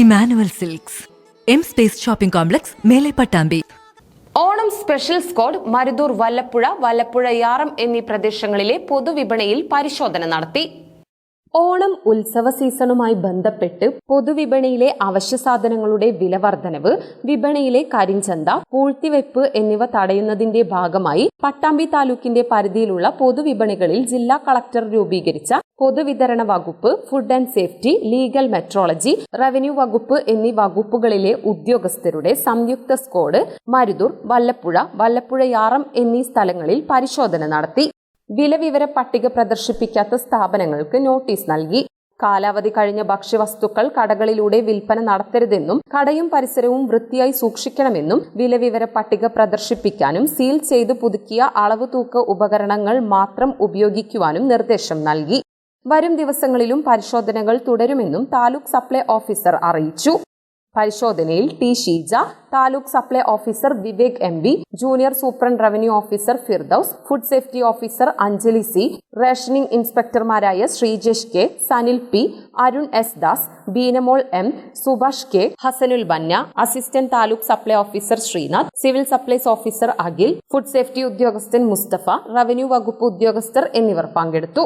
Emmanuel Silks. M space shopping complex മേലെ Pattambi. Onam special squad Maruthur Vallappuzha Vallappuzha യാറം എന്നീ പ്രദേശങ്ങളിലെ പൊതുവിപണിയിൽ പരിശോധന നടത്തി. ഓണം ഉത്സവ സീസണുമായി ബന്ധപ്പെട്ട് പൊതുവിപണിയിലെ അവശ്യ സാധനങ്ങളുടെ വില വർധനവ് വിപണിയിലെ കരിഞ്ചന്ത പൂഴ്ത്തിവെപ്പ് എന്നിവ തടയുന്നതിന്റെ ഭാഗമായി പട്ടാമ്പി താലൂക്കിന്റെ പരിധിയിലുള്ള പൊതുവിപണികളിൽ ജില്ലാ കളക്ടർ രൂപീകരിച്ച പൊതുവിതരണ വകുപ്പ് food and safety legal metrology revenue വകുപ്പ് എന്നീ വകുപ്പുകളിലെ ഉദ്യോഗസ്ഥരുടെ സംയുക്ത സ്ക്വാഡ് മരുതൂർ വല്ലപ്പുഴ വല്ലപ്പുഴ യാറം എന്നീ സ്ഥലങ്ങളിൽ പരിശോധന നടത്തി. വില വിവര പട്ടിക പ്രദർശിപ്പിക്കാത്ത സ്ഥാപനങ്ങൾക്ക് നോട്ടീസ് നൽകി. കാലാവധി കഴിഞ്ഞ ഭക്ഷ്യവസ്തുക്കൾ കടകളിലൂടെ വിൽപ്പന നടത്തരുതെന്നും കടയും പരിസരവും വൃത്തിയായി സൂക്ഷിക്കണമെന്നും വില വിവര പട്ടിക പ്രദർശിപ്പിക്കാനും സീൽ ചെയ്ത് പുതുക്കിയ അളവ് തൂക്ക ഉപകരണങ്ങൾ മാത്രം ഉപയോഗിക്കുവാനും നിർദ്ദേശം നൽകി. വരും ദിവസങ്ങളിലും പരിശോധനകൾ തുടരുമെന്നും താലൂക്ക് സപ്ലൈ ഓഫീസർ അറിയിച്ചു. പരിശോധനയിൽ T Sheeja taluk supply officer Vivek M B junior superintendent revenue officer Firdaus food safety officer Anjali C rationing ഇൻസ്പെക്ടർമാരായ Sreejesh K Sanil P Arun S Das Beenamol M Subhash K Hasanul Banna assistant taluk supply officer Sreenath civil supplies officer Akhil food safety ഉദ്യോഗസ്ഥൻ Mustafa revenue വകുപ്പ് ഉദ്യോഗസ്ഥർ എന്നിവർ പങ്കെടുത്തു.